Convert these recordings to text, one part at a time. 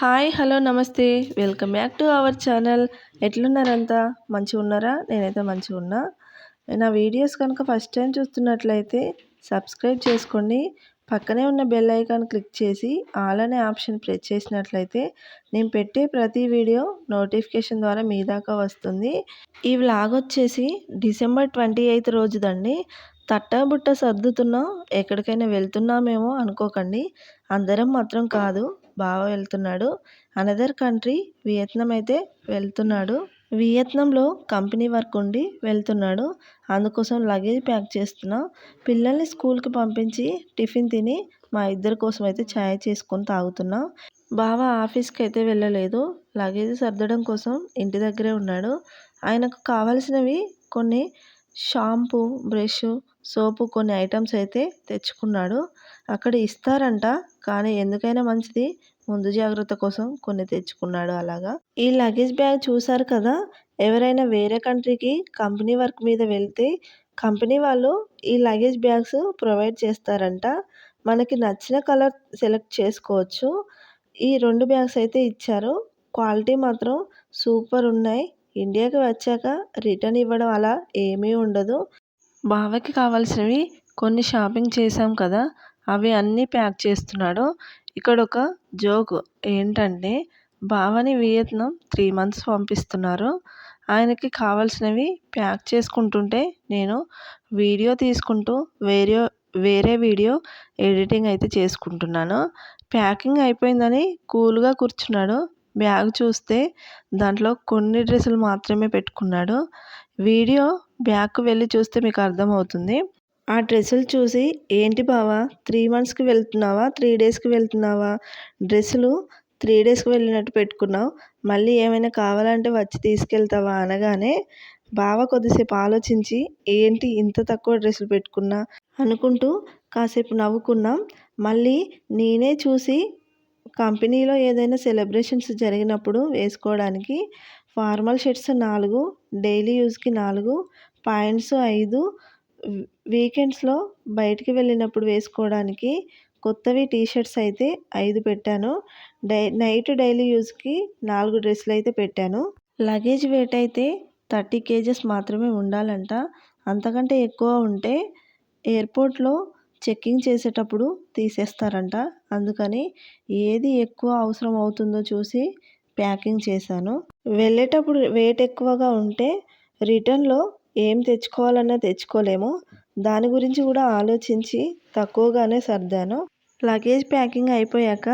Hi hello నమస్తే. Welcome back to our channel. ఎట్లున్నారంతా? మంచిగా ఉన్నారా నేనైతే మంచిగా ఉన్నా నా వీడియోస్ కనుక ఫస్ట్ టైం చూస్తున్నట్లయితే సబ్స్క్రైబ్ చేసుకోండి. పక్కనే ఉన్న బెల్ ఐకాన్ క్లిక్ చేసి ఆల్ అనే ఆప్షన్ ప్రెస్ చేసినట్లయితే నేను పెట్టే ప్రతి వీడియో నోటిఫికేషన్ ద్వారా మీ దాకా వస్తుంది. ఈ వ్లాగ్ వచ్చేసి డిసెంబర్ ట్వంటీ ఎయిత్ రోజుదండి. తట్టబుట్ట సర్దుతున్నాం. ఎక్కడికైనా వెళ్తున్నామేమో అనుకోకండి. అందరం మాత్రం కాదు. బావ వెళ్తున్నాడు. అనదర్ కంట్రీ వియత్నాం అయితే వెళ్తున్నాడు. వియత్నాంలో కంపెనీ వర్క్ ఉండి వెళ్తున్నాడు. అందుకోసం లగేజ్ ప్యాక్ చేస్తున్నా. పిల్లల్ని స్కూల్కి పంపించి టిఫిన్ తిని మా ఇద్దరి కోసం అయితే ఛాయ్ చేసుకొని తాగుతున్నా. బావ ఆఫీస్కి అయితే వెళ్ళలేదు. లగేజ్ సర్దడం కోసం ఇంటి దగ్గరే ఉన్నాడు. ఆయనకు కావాల్సినవి కొన్ని షాంపూ బ్రష్ సోపు కొన్ని ఐటమ్స్ అయితే తెచ్చుకున్నాడు. అక్కడ ఇస్తారంట కానీ ఎందుకైనా మంచిది. ముందు జాగ్రత్త కోసం కొన్ని తెచ్చుకున్నాడు అలాగా. ఈ లగేజ్ బ్యాగ్ చూసారు కదా? ఎవరైనా వేరే కంట్రీకి కంపెనీ వర్క్ మీద వెళ్తే కంపెనీ వాళ్ళు ఈ లగేజ్ బ్యాగ్స్ ప్రొవైడ్ చేస్తారంట. మనకి నచ్చిన కలర్ సెలెక్ట్ చేసుకోవచ్చు. ఈ రెండు బ్యాగ్స్ అయితే ఇచ్చారు. క్వాలిటీ మాత్రం సూపర్ ఉన్నాయి. ఇండియాకి వచ్చాక రిటర్న్ ఇవ్వడం అలా ఏమీ ఉండదు. బావకి కావాల్సినవి కొన్ని షాపింగ్ చేసాం కదా? అవి అన్నీ ప్యాక్ చేస్తున్నాడు. ఇక్కడ ఒక జోక్ ఏంటంటే బావని వియత్నాం త్రీ మంత్స్ పంపిస్తున్నారు. ఆయనకి కావాల్సినవి ప్యాక్ చేసుకుంటుంటే నేను వీడియో తీసుకుంటూ వేరే వేరే వీడియో ఎడిటింగ్ అయితే చేసుకుంటున్నాను. ప్యాకింగ్ అయిపోయిందని కూల్గా కూర్చున్నాడు. బ్యాగ్ చూస్తే దాంట్లో కొన్ని డ్రెస్సులు మాత్రమే పెట్టుకున్నాడు. వీడియో బ్యాగ్కు వెళ్ళి చూస్తే మీకు అర్థమవుతుంది. ఆ డ్రెస్సులు చూసి ఏంటి బావా త్రీ మంత్స్కి వెళ్తున్నావా త్రీ డేస్కి వెళ్తున్నావా? డ్రెస్సులు త్రీ డేస్కి వెళ్ళినట్టు పెట్టుకున్నావు. మళ్ళీ ఏమైనా కావాలంటే వచ్చి తీసుకెళ్తావా? అనగానే బావ కొద్దిసేపు ఆలోచించి ఏంటి ఇంత తక్కువ డ్రెస్సులు పెట్టుకున్నా? అనుకుంటూ కాసేపు నవ్వుకున్నాం. మళ్ళీ నేనే చూసి కంపెనీలో ఏదైనా సెలబ్రేషన్స్ జరిగినప్పుడు వేసుకోవడానికి ఫార్మల్ షర్ట్స్ నాలుగు డైలీ యూస్కి నాలుగు పాయింట్స్ ఐదు వీకెండ్స్లో బయటికి వెళ్ళినప్పుడు వేసుకోవడానికి కొత్తవి టీషర్ట్స్ అయితే ఐదు పెట్టాను. డై నైట్ డైలీ యూస్కి నాలుగు డ్రెస్సులు అయితే పెట్టాను. లగేజ్ వెయిట్ అయితే థర్టీ కేజెస్ మాత్రమే ఉండాలంట. అంతకంటే ఎక్కువ ఉంటే ఎయిర్పోర్ట్లో చెక్కింగ్ చేసేటప్పుడు తీసేస్తారంట. అందుకని ఏది ఎక్కువ అవసరం అవుతుందో చూసి ప్యాకింగ్ చేశాను. వెళ్ళేటప్పుడు వెయిట్ ఎక్కువగా ఉంటే రిటర్న్లో ఏం తెచ్చుకోవాలన్నా తెచ్చుకోలేము. దాని గురించి కూడా ఆలోచించి తక్కువగానే సర్దాను. లగేజ్ ప్యాకింగ్ అయిపోయాక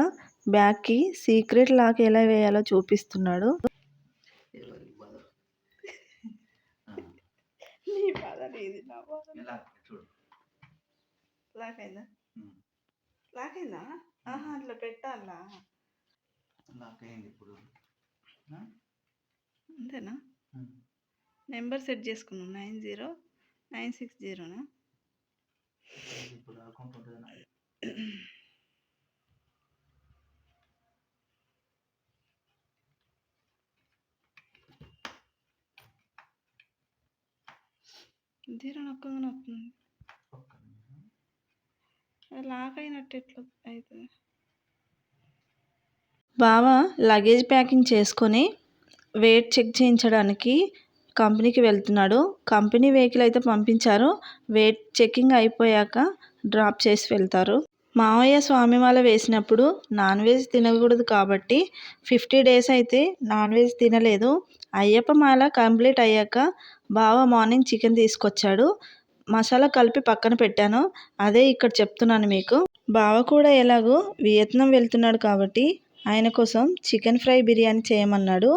బ్యాగ్కి సీక్రెట్ లాక్ ఎలా వేయాలో చూపిస్తున్నాడు. లాక్ అయిందా? లాక్ అయిందా? ఆహా అట్లా పెట్టాలా? లాక్ అయింది ఇప్పుడు. అంతేనా? నెంబర్ సెట్ చేసుకున్నాం నైన్ జీరో నైన్ సిక్స్ జీరోనా? జీరో నొక్కగానే వస్తుంది. లాక్ అయినట్టు ఎట్లా అవుతుంది? బావ లగేజ్ ప్యాకింగ్ చేసుకొని వెయిట్ చెక్ చేయించడానికి కంపెనీకి వెళ్తున్నాడు. కంపెనీ వెహికల్ అయితే పంపించారు. వెయిట్ చెకింగ్ అయిపోయాక డ్రాప్ చేసి వెళ్తారు. మావయ్య స్వామిమాల వేసినప్పుడు నాన్ వెజ్ తినకూడదు కాబట్టి ఫిఫ్టీ డేస్ అయితే నాన్ వెజ్ తినలేదు. అయ్యప్ప మాల కంప్లీట్ అయ్యాక బావ మార్నింగ్ చికెన్ తీసుకొచ్చాడు. మసాలా కలిపి పక్కన పెట్టాను. అదే ఇక్కడ చెప్తున్నాను మీకు. బావ కూడా ఎలాగో వియత్నాం వెళ్తున్నాడు కాబట్టి ఆయన కోసం చికెన్ ఫ్రై బిర్యానీ చేయమన్నాడు.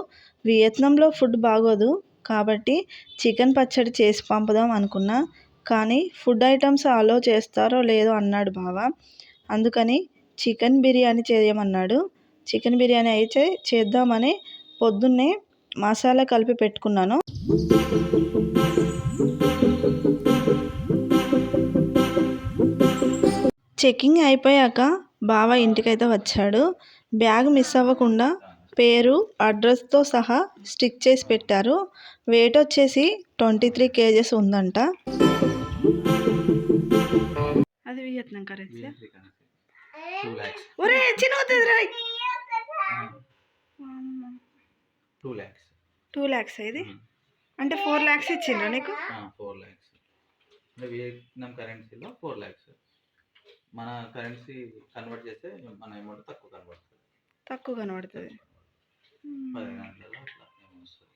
వియత్నాంలో ఫుడ్ బాగోదు. కాబట్టి చికెన్ పచ్చడి చేసి పంపుదాం అనుకున్నా. కానీ ఫుడ్ ఐటమ్స్ అలో చేస్తారో లేదో అన్నాడు బావ. అందుకని చికెన్ బిర్యానీ చేయమన్నాడు. చికెన్ బిర్యానీ అయితే చేద్దామని పొద్దున్నే మసాలా కలిపి పెట్టుకున్నాను. చెకింగ్ అయిపోయాక బావ ఇంటికైతే వచ్చాడు. బ్యాగ్ మిస్ అవ్వకుండా పేరు అడ్రస్తో సహా స్టిక్ చేసి పెట్టారు. వెయిట్ వచ్చేసి ట్వంటీ త్రీ కేజెస్ ఉందంట. అది వియత్నాం కరెన్సీ టూ ల్యాక్స్ ఒరే చిన్న టూ ల్యాక్స్ టూ ల్యాక్స్ ఇది? అంటే ఫోర్ ల్యాక్స్ ఇచ్చిండ్రా నీకు? ఫోర్ ల్యాక్స్ అంటే వియత్నాం కరెన్సీలో ఫోర్ ల్యాక్స్ మన కరెన్సీ కన్వర్ట్ చేస్తే మన అమౌంట్ తక్కువ కన్వర్ట్ తక్కువ కనబడుతుంది.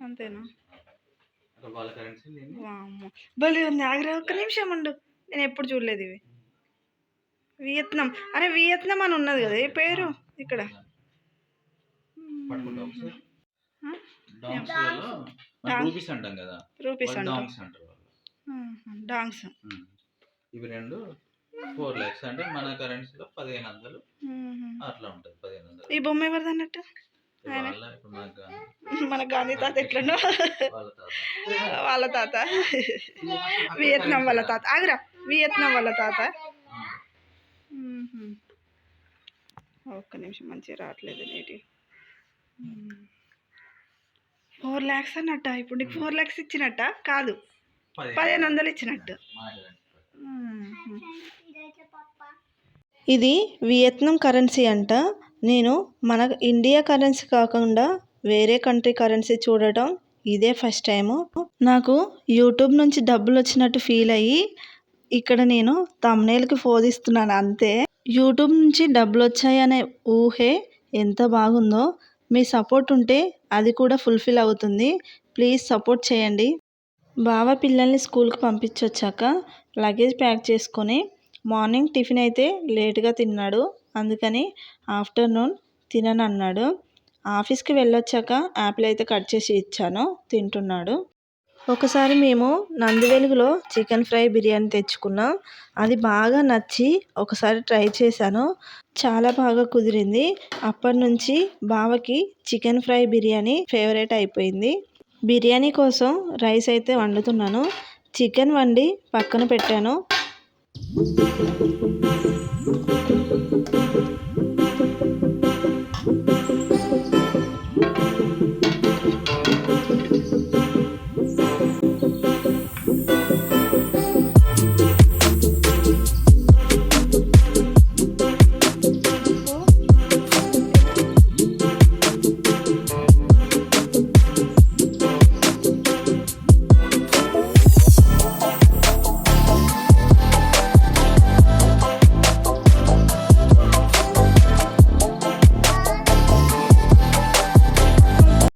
అంతేనా? భలే ఉంది. ఆగ్రా ఒక్క నిమిషం ఉండు. నేను ఎప్పుడు చూడలేదు ఇవి. వియత్నాం. అరే వియత్నాం అని ఉన్నది కదా. ఈ పేరు ఇక్కడ. రూపీస్ అంటాం కదా. రూపీస్ డాంగ్స్ అంటారు. ఇవి రెండు ఫోర్ ల్యాక్స్ అంటే మన కరెన్సీలో పదిహేను వందలు అట్లా ఉంటుంది. పదిహేను వందలు. ఈ బొమ్మ ఎవరిది అన్నట్టు? ఆయన. మన గాంధీ తాత ఎట్లనో వాళ్ళ తాత. వియత్నాం వాళ్ళ తాత. ఆగురా. వియత్నాం వాళ్ళ తాత. ఒక్క నిమిషం మంచిగా రావట్లేదు నేటి. ఫోర్ ల్యాక్స్ అన్నట్ట ఇప్పుడు నీకు ఫోర్ ల్యాక్స్ ఇచ్చినట్ట? కాదు. పదిహేను. వందలు ఇచ్చినట్టు. ఇది వియత్నాం కరెన్సీ అంట. నేను మన ఇండియా కరెన్సీ కాకుండా వేరే కంట్రీ కరెన్సీ చూడటం ఇదే ఫస్ట్ టైము నాకు యూట్యూబ్ నుంచి డబ్బులు వచ్చినట్టు ఫీల్ అయ్యి ఇక్కడ నేను తమ్నేల్కి ఫోదిస్తున్నాను అంతే. యూట్యూబ్ నుంచి డబ్బులు వచ్చాయనే ఊహే ఎంత బాగుందో. మీ సపోర్ట్ ఉంటే అది కూడా ఫుల్ఫిల్ అవుతుంది. ప్లీజ్ సపోర్ట్ చేయండి. బావ పిల్లల్ని స్కూల్కి పంపించొచ్చాక లగేజ్ ప్యాక్ చేసుకొని మార్నింగ్ టిఫిన్ అయితే లేట్గా తిన్నాడు. అందుకని ఆఫ్టర్నూన్ తినను అన్నాడు. ఆఫీస్కి వెళ్ళొచ్చాక యాపిల్ అయితే కట్ చేసి ఇచ్చాను. తింటున్నాడు. ఒకసారి మేము నందివెలుగులో చికెన్ ఫ్రై బిర్యానీ తెచ్చుకున్నాం. అది బాగా నచ్చి ఒకసారి ట్రై చేశాను. చాలా బాగా కుదిరింది. అప్పటి నుంచి బావకి చికెన్ ఫ్రై బిర్యానీ ఫేవరెట్ అయిపోయింది. బిర్యానీ కోసం రైస్ అయితే వండుతున్నాను. చికెన్ వండి పక్కన పెట్టాను.